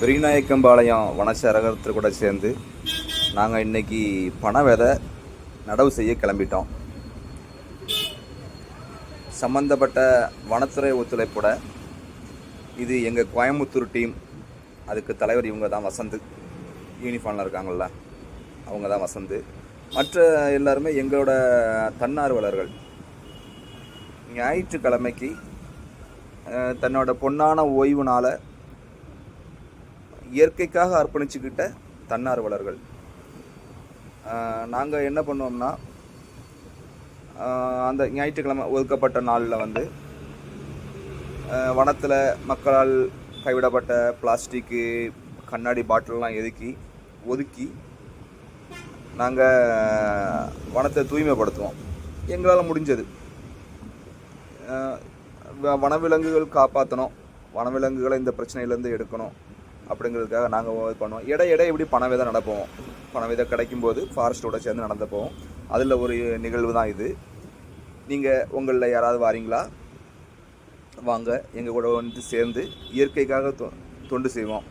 பெரியநாயக்கம்பாளையம் வனச்சரகத்தில் கூட சேர்ந்து நாங்கள் இன்றைக்கி பனை விதை நடவு செய்ய கிளம்பிட்டோம். சம்பந்தப்பட்ட வனத்துறை ஒத்துழைப்போட இது எங்கள் கோயம்புத்தூர் டீம் அதுக்கு தலைவர் இவங்க தான் வசந்த். யூனிஃபார்மில் இருக்காங்கள்ல அவங்க தான் வசந்த். மற்ற எல்லாருமே எங்களோட தன்னார்வலர்கள். ஞாயிற்றுக்கிழமைக்கு தன்னோட பொன்னான ஓய்வுனால் இயற்கைக்காக அர்ப்பணிச்சுக்கிட்ட தன்னார்வலர்கள். நாங்கள் என்ன பண்ணுவோம்னா அந்த ஞாயிற்றுக்கிழமை ஒதுக்கப்பட்ட நாளில் வந்து வனத்தில் மக்களால் கைவிடப்பட்ட பிளாஸ்டிக்கு கண்ணாடி பாட்டிலெலாம் எதுக்கி ஒதுக்கி நாங்கள் வனத்தை தூய்மைப்படுத்துவோம். எங்களால் முடிஞ்சது. வனவிலங்குகள் காப்பாற்றணும் வனவிலங்குகளை இந்த பிரச்சனையிலேருந்து எடுக்கணும். அப்படிங்கிறதுக்காக நாங்கள் இது பண்ணுவோம் இடை இடை இப்படி பணவிதை நடப்போம். பணவிதை கிடைக்கும்போது ஃபாரஸ்ட்டோட சேர்ந்து நடந்து போவோம் அதில் ஒரு நிகழ்வு தான் இது. நீங்கள் உங்களில் யாராவது வாரீங்களா? வாங்க எங்கள் கூட வந்து சேர்ந்து இயற்கைக்காக தொ தொண்டு செய்வோம்.